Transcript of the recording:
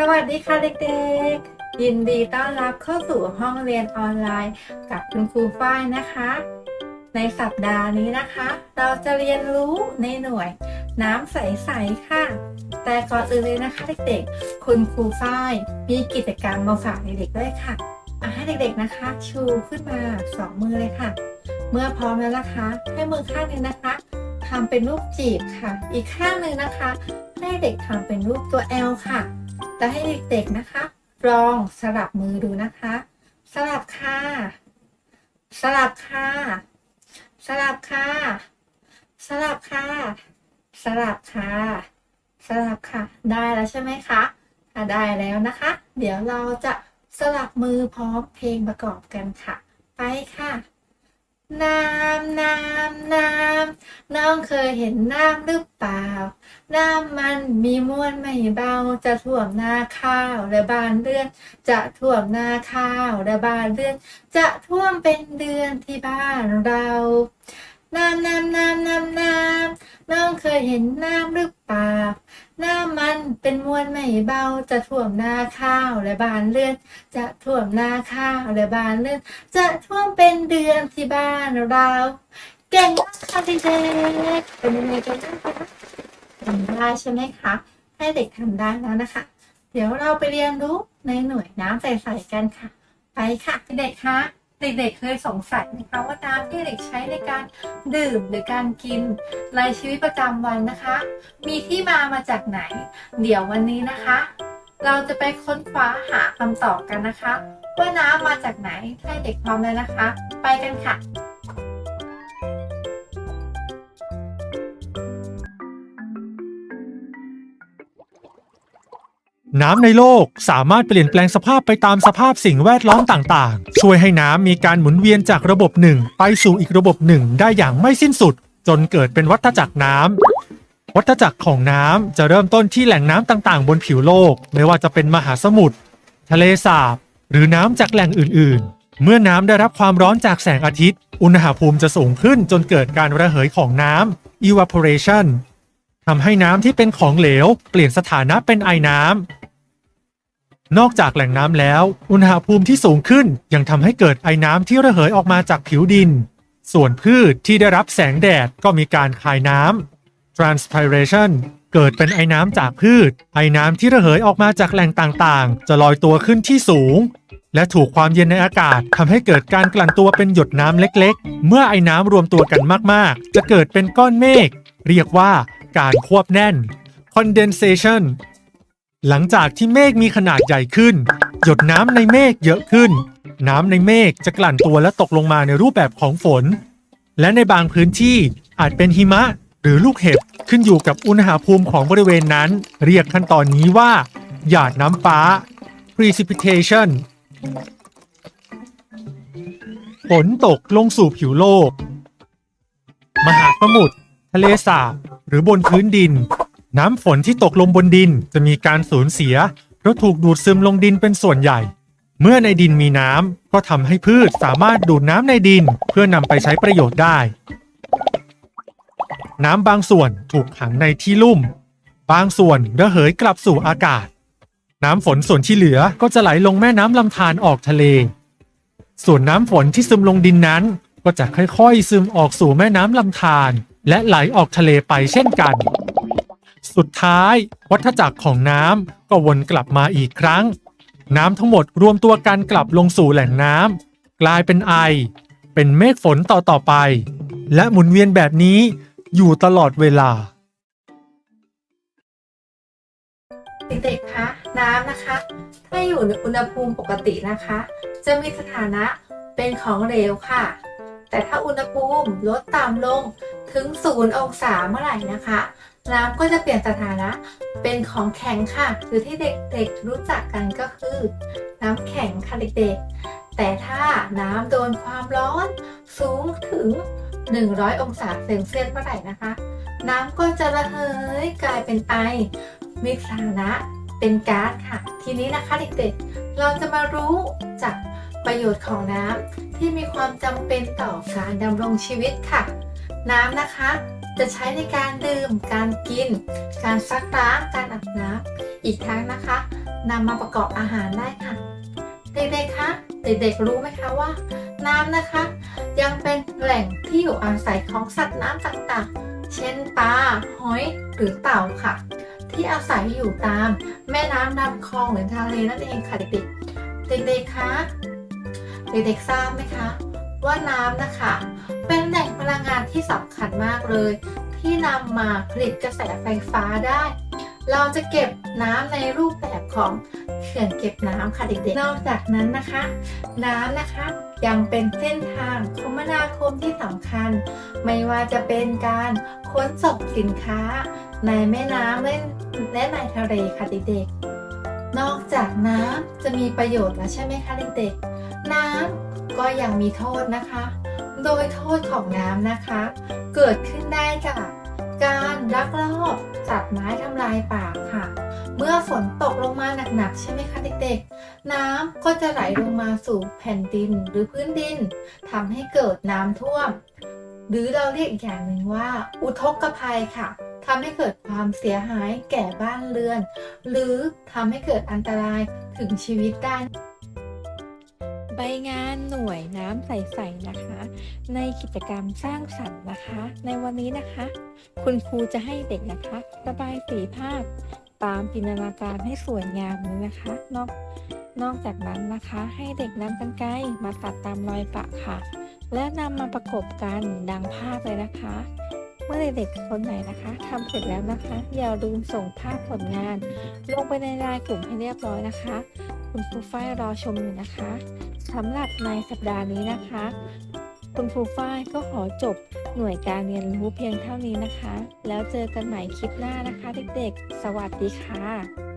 สวัสดีค่ะเด็กๆ ยินดีต้อนรับเข้าสู่ห้องเรียนออนไลน์กับคุณครูฝ้ายนะคะ ในสัปดาห์นี้นะคะ เราจะเรียนรู้ในหน่วยน้ำใสๆค่ะ แต่ก่อนอื่นเลยนะคะเด็กๆ คุณครูฝ้ายมีกิจกรรมมาฝากเด็กๆด้วยค่ะอะให้เด็กๆนะคะ ชูขึ้นมาสองมือเลยค่ะ เมื่อพร้อมแล้วนะคะ ให้มือข้างหนึงนะคะทำเป็นรูปจีบค่ะ อีกข้างหนึ่งนะคะ ให้เด็กทำเป็นรูปตัว L ค่ะ และให้เด็กๆนะคะลองสลับมือดูนะคะ สลับค่ะ สลับค่ะ สลับค่ะ สลับค่ะ สลับค่ะ สลับค่ะ ได้แล้วใช่ไหมคะได้แล้วนะคะ เดี๋ยวเราจะสลับมือพร้อมเพลงประกอบกันค่ะ ไปค่ะ น้ำน้ำน้ำ น้องเคยเห็นน้ำหรือเปล่า น้ำมันมีมวลไม่เบา จะท่วมนาข้าวและบานเรือน จะท่วมนาข้าวและบานเรือน จะท่วมเป็นเดือนที่บ้านเรา น้ำน้ำน้ำน้ำน้ำน้องเคยเห็นน้ำหรือเปล่า น้ำมันเป็นมวลไม่เบา จะท่วมนาข้าวและบานเรือน จะท่วมนาข้าวและบานเรือน จะท่วมเป็นเดือนที่บ้านเรา เก่งมากค่ะเด็กๆเป็นยังไงกันบ้างคะทำได้ใช่ไหมคะ ให้เด็กทำได้แล้วนะคะ เดี๋ยวเราไปเรียนรู้ในหน่วยน้ำใสๆกันค่ะ ไปค่ะเด็กๆคะเด็กๆเคยสงสัยไหมคะว่าน้ำที่เด็กใช้ในการดื่มหรือการกินในชีวิตประจำวันนะคะ มีที่มามาจากไหน เดี๋ยววันนี้นะคะ เราจะไปค้นคว้าหาคำตอบกันนะคะ ว่าน้ำมาจากไหนให้เด็กพร้อมแล้วนะคะ ไปกันค่ะ น้ำในโลกสามารถเปลี่ยนแปลงสภาพไปตามสภาพสิ่งแวดล้อมต่างๆ ช่วยให้น้ำมีการหมุนเวียนจากระบบหนึ่งไปสู่อีกระบบหนึ่งได้อย่างไม่สิ้นสุด จนเกิดเป็นวัฏจักรน้ำวัฏจักรของน้ำจะเริ่มต้นที่แหล่งน้ำต่างๆ บนผิวโลก ไม่ว่าจะเป็นมหาสมุทรทะเลสาบ หรือน้ำจากแหล่งอื่น ๆ เมื่อน้ำได้รับความร้อนจากแสงอาทิตย์ อุณหภูมิจะสูงขึ้นจนเกิดการระเหยของน้ำ evaporation ทำให้น้ำที่เป็นของเหลว เปลี่ยนสถานะเป็นไอน้ำ นอกจากแหล่งน้ำแล้ว อุณหภูมิที่สูงขึ้นยังทำให้เกิดไอน้ำที่ระเหยออกมาจากผิวดิน ส่วนพืชที่ได้รับแสงแดดก็มีการคายน้ำ transpiration เกิดเป็นไอน้ำจากพืช ไอน้ำที่ระเหยออกมาจากแหล่งต่างๆ จะลอยตัวขึ้นที่สูง และถูกความเย็นในอากาศทำให้เกิดการกลั่นตัวเป็นหยดน้ำเล็กๆ เมื่อไอน้ำรวมตัวกันมากๆ จะเกิดเป็นก้อนเมฆเรียกว่าการควบแน่น condensation หลังจากที่เมฆมีขนาดใหญ่ขึ้น หยดน้ำในเมฆเยอะขึ้น น้ำในเมฆจะกลั่นตัวและตกลงมาในรูปแบบของฝน และในบางพื้นที่อาจเป็นหิมะหรือลูกเห็บขึ้นอยู่กับอุณหภูมิของบริเวณนั้น เรียกขั้นตอนนี้ว่า หยาดน้ำฟ้า precipitation ฝนตกลงสู่ผิวโลก มหาสมุทรทะเลสาบหรือบนพื้นดิน น้ำฝนที่ตกลงบนดินจะมีการสูญเสีย เพราะถูกดูดซึมลงดินเป็นส่วนใหญ่ เมื่อในดินมีน้ำก็ทำให้พืชสามารถดูดน้ำในดินเพื่อนำไปใช้ประโยชน์ได้ น้ำบางส่วนถูกขังในที่ลุ่ม บางส่วนระเหยกลับสู่อากาศ น้ำฝนส่วนที่เหลือก็จะไหลลงแม่น้ำลำธารออกทะเล ส่วนน้ำฝนที่ซึมลงดินนั้น ก็จะค่อยๆ ซึมออกสู่แม่น้ำลำธารและไหลออกทะเลไปเช่นกัน สุดท้าย วัฏจักรของน้ำก็วนกลับมาอีกครั้ง น้ำทั้งหมดรวมตัวกันกลับลงสู่แหล่งน้ำกลายเป็นไอ เป็นเมฆฝนต่อต่อไป และหมุนเวียนแบบนี้อยู่ตลอดเวลา เด็กๆ คะ น้ำนะคะ ถ้าอยู่ในอุณหภูมิปกตินะคะ จะมีสถานะเป็นของเหลวค่ะ แต่ถ้าอุณหภูมิลดต่ำลงถึงศูนย์องศาเมื่อไหร่นะคะ น้ำก็จะเปลี่ยนสถานะเป็นของแข็งค่ะ หรือที่เด็กๆรู้จักกันก็คือ น้ำแข็งค่ะเด็กๆ แต่ถ้าน้ำโดนความร้อนสูงถึง 100 องศาเซลเซียสเมื่อไหร่นะคะ น้ำก็จะระเหยกลายเป็นไอ มีสถานะเป็นก๊าซค่ะ ทีนี้นะคะเด็กๆ เราจะมารู้จากประโยชน์ของน้ำที่มีความจำเป็นต่อการดำรงชีวิตค่ะ น้ำนะคะ จะใช้ในการดื่ม การกิน การซักล้างการอาบน้ำอีกทั้งนะคะนำมาประกอบอาหารได้ค่ะ เด็กๆคะเด็กๆรู้ไหมคะว่า น้ำนะคะ ยังเป็นแหล่งที่อยู่อาศัยของสัตว์น้ำต่างๆ เช่นปลาหอยหรือเต่าค่ะ ที่อาศัยอยู่ตามแม่น้ำลำคลองหรือทะเลนั่นเองค่ะเด็กๆเด็กๆคะเด็กๆทราบไหมคะ ว่าน้ำนะคะ เป็นแหล่งพลังงานที่สำคัญมากเลย ที่นำมาผลิตกระแสไฟฟ้าได้ เราจะเก็บน้ำในรูปแบบของเขื่อนเก็บน้ำค่ะเด็กๆ นอกจากนั้นนะคะ น้ำนะคะยังเป็นเส้นทางคมนาคมที่สำคัญ ไม่ว่าจะเป็นการขนส่งสินค้า ในแม่น้ำและในทะเลค่ะเด็กๆ นอกจากน้ำจะมีประโยชน์แล้วใช่ไหมคะเด็กๆ น้ำ ก็ยังมีโทษนะคะ โดยโทษของน้ำนะคะ เกิดขึ้นได้จากการลักลอบตัดไม้ทำลายป่าค่ะ เมื่อฝนตกลงมาหนักๆใช่ไหมคะเด็กๆ น้ำก็จะไหลลงมาสู่แผ่นดินหรือพื้นดินทำให้เกิดน้ำท่วม หรือเราเรียกอีกอย่างหนึ่งว่า อุทกภัยค่ะทำให้เกิดความเสียหายแก่บ้านเรือน หรือทำให้เกิดอันตรายถึงชีวิตได้ ใบงานหน่วยน้ำใสๆนะคะ ในกิจกรรมสร้างสรรค์นะคะ ในวันนี้นะคะ คุณครูจะให้เด็กนะคะระบายสีภาพตามจินตนาการให้สวยงามเลยนะคะ นอกนอกจากนั้นนะคะ ให้เด็กนำกันไกรมาตัดตามรอยปะค่ะ และนำมาประกบกันดังภาพเลยนะคะ เมื่อเด็กๆคนไหนนะคะทำเสร็จแล้วนะคะอย่าลืมส่งภาพผลงาน ลงไปในไลน์กลุ่มให้เรียบร้อยนะคะ คุณครูฝ้ายรอชมอยู่นะคะสำหรับในสัปดาห์นี้นะคะ คุณครูฝ้ายก็ขอจบหน่วยการเรียนรู้เพียงเท่านี้นะคะ แล้วเจอกันใหม่คลิปหน้านะคะเด็กๆ สวัสดีค่ะ